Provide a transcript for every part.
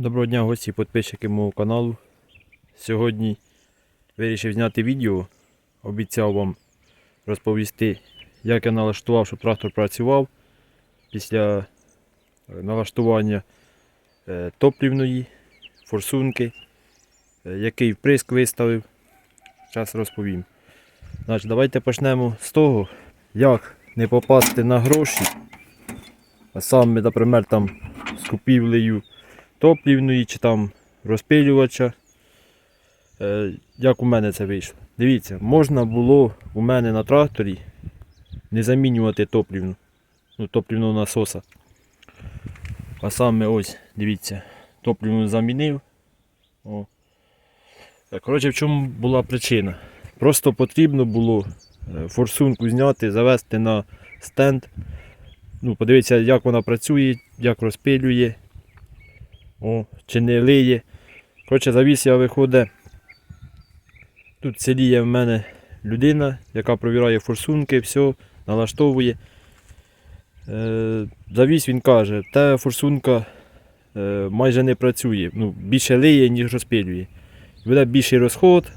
Доброго дня гості і підписчики мого каналу. Сьогодні вирішив зняти відео. Обіцяв вам розповісти, як я налаштував, щоб трактор працював після е, налаштування е, топлівної форсунки, е, який вприск виставив. Зараз розповім. Значить, давайте почнемо з того, як не попасти на гроші. А саме, наприклад, там з купівлею топлівної чи там розпилювача. Е, як у мене це вийшло. Дивіться, можна було у мене на тракторі не замінювати топлівну, ну, топлівного насоса. А саме ось, дивіться, топлівну замінив. О. Е, Коротше, в чому була причина? Просто потрібно було е, форсунку зняти, завести на стенд. Ну, подивитися, як вона працює, як розпилює. О, чи не лиє. Коротше, я виходить. Тут в в мене людина, яка провіряє форсунки, все, налаштовує. Е, завіс він каже, та форсунка е, майже не працює. Ну, більше лиє, ніж розпилює. Буде більший розход,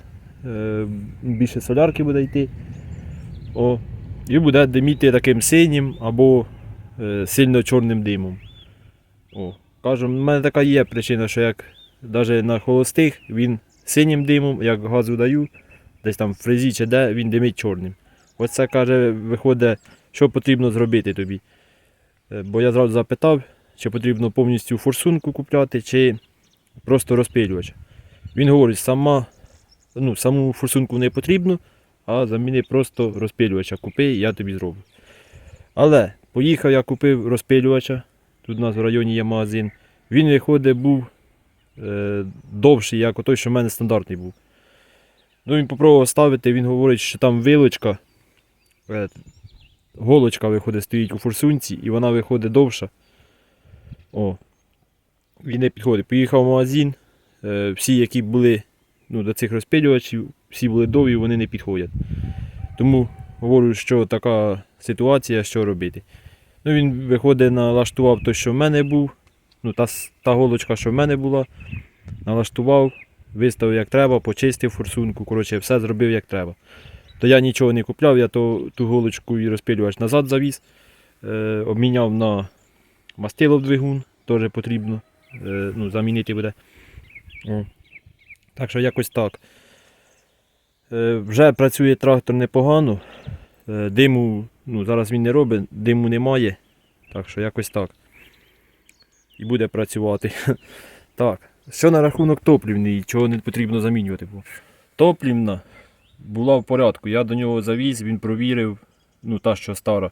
е, більше солярки буде йти. О, і буде диміти таким синім або сильно чорним димом. О. Кажу, в мене така є причина, що як навіть на холостих він синім димом, як газу даю, десь там в фрезі чи де, він димить чорним. Ось це каже, виходить, що потрібно зробити тобі. Е, Бо я зразу запитав, чи потрібно повністю форсунку купляти, чи просто розпилювач. Він говорить, сама, ну, саму форсунку не потрібно, а заміни просто розпилювача. Купи, я тобі зроблю. Але поїхав, я купив розпилювача. Тут у нас в районі є магазин. Він виходить був е, довший, як той, що в мене стандартний був. Ну, він попробував ставити, він говорить, що там вилочка, е, голочка виходить, стоїть у форсунці, і вона виходить довша. О. Він не підходить. Поїхав в магазин. Е, всі, які були ну, до цих розпилювачів, всі були довгі, вони не підходять. Тому говорю, що така ситуація, що робити. Ну, він виходить, налаштував той, що в мене був. Ну, та, та голочка, що в мене була. Налаштував, виставив як треба, почистив форсунку. Коротше, все зробив як треба. То я нічого не купляв, я то, ту голочку і розпилювач назад завіз. Е, обміняв на мастило двигун, теж потрібно. Е, ну, замінити буде. О. Так що якось так. Е, вже працює трактор непогано. Е, Диму, ну зараз він не робить, диму немає. Так що якось так. І буде працювати. Так. Що на рахунок топлівної, чого не потрібно замінювати. Топлівна була в порядку. Я до нього завіз, він провірив, ну та що стара.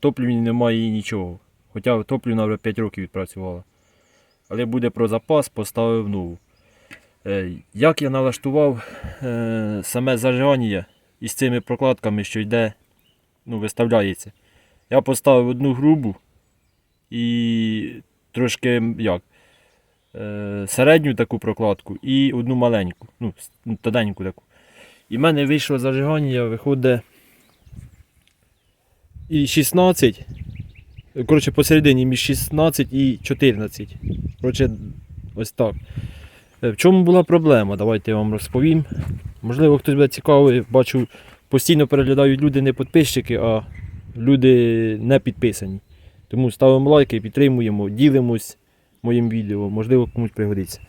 Топлівні немає і нічого. Хоча топлівна вже 5 років відпрацювала. Але буде про запас, поставив нову. Е, як я налаштував е, саме зажигання із цими прокладками, що йде, ну, виставляється. Я поставив одну грубу і трошки як, е, середню таку прокладку і одну маленьку, ну, ну, тоненьку таку. І в мене вийшло зажигання, виходить і 16. Коротше, посередині між 16 і 14. Коротше, ось так. Е, В чому була проблема? Давайте я вам розповім. Можливо, хтось буде цікавий, бачу, постійно переглядають люди не підписчики, а люди не підписані. Тому ставимо лайки, підтримуємо, ділимось моїм відео, можливо, комусь пригодиться.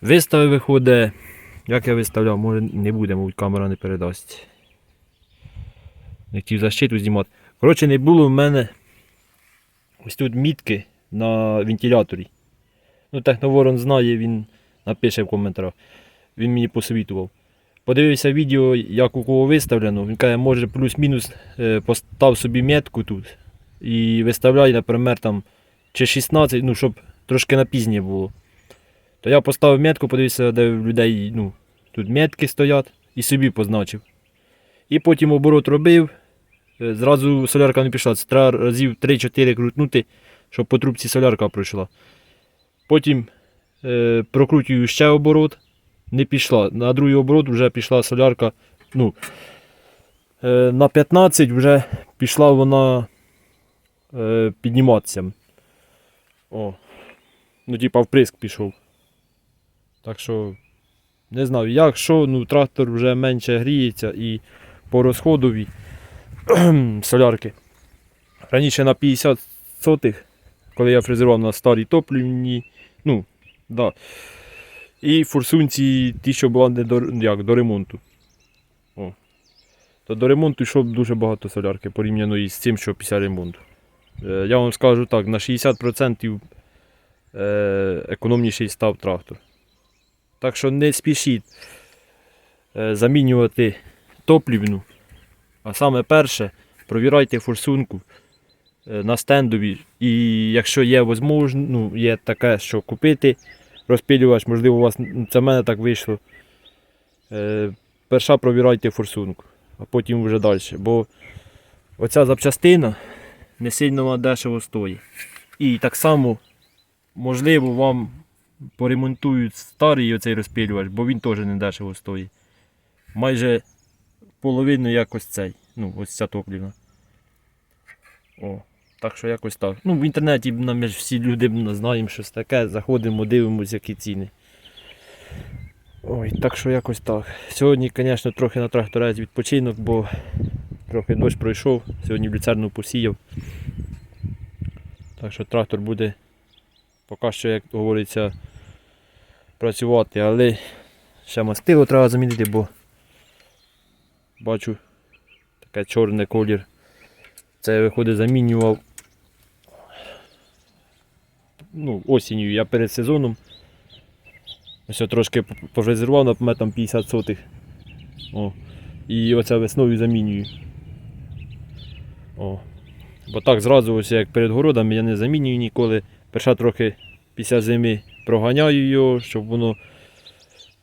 Вистави виходить, як я виставляв, може не буде, мабуть, камера не передасть. Не хотів защиту знімати. Коротше, не було в мене ось тут мітки на вентиляторі. Ну, Техноворон знає, він напише в коментарях. Він мені посовітував. Подивився відео, як у кого виставлено. Він каже, може плюс-мінус е, постав собі метку тут. І виставляй, наприклад, там чи 16, ну, щоб трошки на пізнє було. То я поставив метку, подивився, де в людей ну, тут метки стоять, і собі позначив. І потім оборот робив. Е, Зразу солярка не пішла. Це треба разів 3-4 крутнути, щоб по трубці солярка пройшла. Потім е, прокрутую ще оборот, не пішла. На другий оборот вже пішла солярка. Ну, е, на 15 вже пішла вона е, підніматися. О. Ну, типа вприск пішов. Так що, не знаю, як що, ну трактор вже менше гріється і по розходові солярки. Раніше на 50 сотих, коли я фрезерував на старій топлівні, ну, да. І форсунці ті, що була не до, як, до ремонту. О. То до ремонту йшло дуже багато солярки порівняно із цим, що після ремонту. Е, Я вам скажу так, на 60% е, економніший став трактор. Так що не спішіть е, замінювати топлівну. А саме перше, провірайте форсунку е, на стендові. І якщо є можливо, ну, є таке, що купити розпилювач, можливо, у вас ну, це в мене так вийшло. Е, перша провірайте форсунку, а потім вже далі. Бо оця запчастина не сильно дешево стоїть. І так само, можливо, вам поремонтують старий оцей розпилювач, бо він теж не дешево стоїть. Майже половину якось цей. Ну, ось ця топлівна. О, так що якось так. Ну, в інтернеті нам ж всі люди знаємо щось таке, заходимо, дивимося, які ціни. Ой, так що якось так. Сьогодні, звісно, трохи на тракторець відпочинок, бо трохи дощ пройшов. Сьогодні в люцерну посіяв. Так що трактор буде поки що, як говориться, працювати, але ще мастило треба замінити, бо бачу таке чорний колір. Це виходить замінював ну, осінню, я перед сезоном. Ось трошки п- пожрезервував, наприклад, 50 сотих. О. І оце весною замінюю. О. Бо так зразу, ось як перед городами, я не замінюю ніколи. Перша трохи після зими проганяю його, щоб воно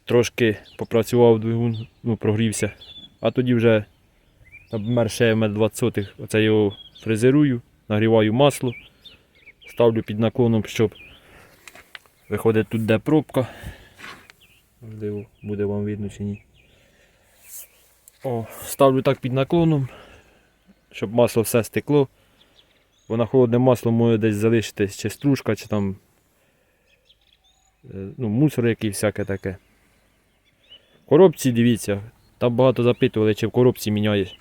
трошки попрацював двигун, ну, прогрівся. А тоді вже ще мет 20 сотих, оце його фрезерую, нагріваю масло, ставлю під наклоном, щоб виходить тут де пробка. Можливо, буде вам видно чи ні. О, ставлю так під наклоном, щоб масло все стекло. Бо на холодне масло може десь залишитись чи стружка, чи там е, ну, мусор який всяке таке. В коробці дивіться, там багато запитували, чи в коробці міняєш.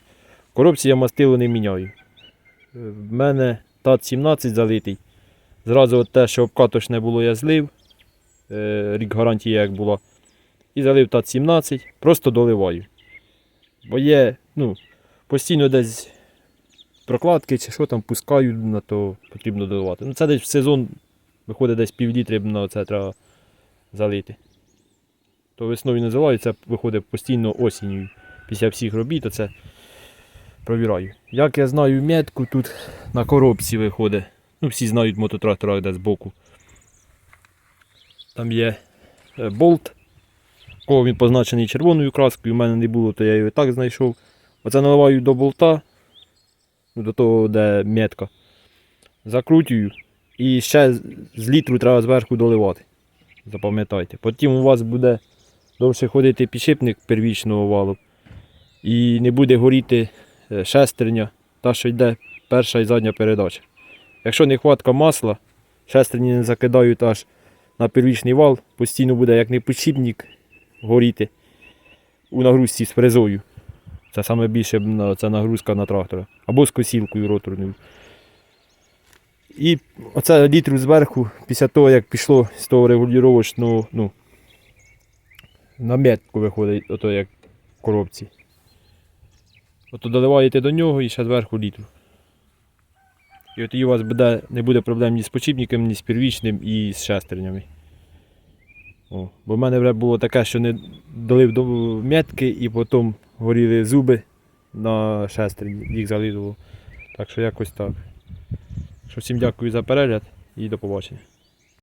В коробці я мастило не міняю. Е, В мене ТАТ 17 залитий. Зразу от те, що обкаточне було, я злив. Е, Рік гарантії як була. І залив ТАТ 17, просто доливаю. Бо є, ну, постійно десь прокладки чи що там пускаю, на то потрібно доливати. Ну це десь в сезон виходить десь пів літри на це треба залити. То весною не заливаю, це виходить постійно осінню. Після всіх робіт, оце провіраю. Як я знаю метку, тут на коробці виходить. Ну, всі знають мототрактора де збоку. Там є е, болт. Кого він позначений червоною краскою, у мене не було, то я його і так знайшов. Оце наливаю до болта, ну, до того, де метка. Закрутюю. І ще з- з літру треба зверху доливати. Запам'ятайте. Потім у вас буде довше ходити підшипник первічного валу. І не буде горіти е, шестерня, та що йде перша і задня передача. Якщо нехватка масла, шестерні не закидають аж на первічний вал, постійно буде як не підшипник горіти у нагрузці з фрезою. Це саме більше це нагрузка на трактора. Або з косілкою роторною. І оце літру зверху, після того, як пішло з того регулювачного, ну, наметку виходить, ото як в коробці. Ото доливаєте до нього і ще зверху літру. І от тоді у вас буде, не буде проблем ні з почіпником, ні з первічним і з шестернями. О, бо в мене вже було таке, що не дали до метки і потім горіли зуби на шестерні, їх зализувало. Так що якось так. Що всім дякую за перегляд і до побачення.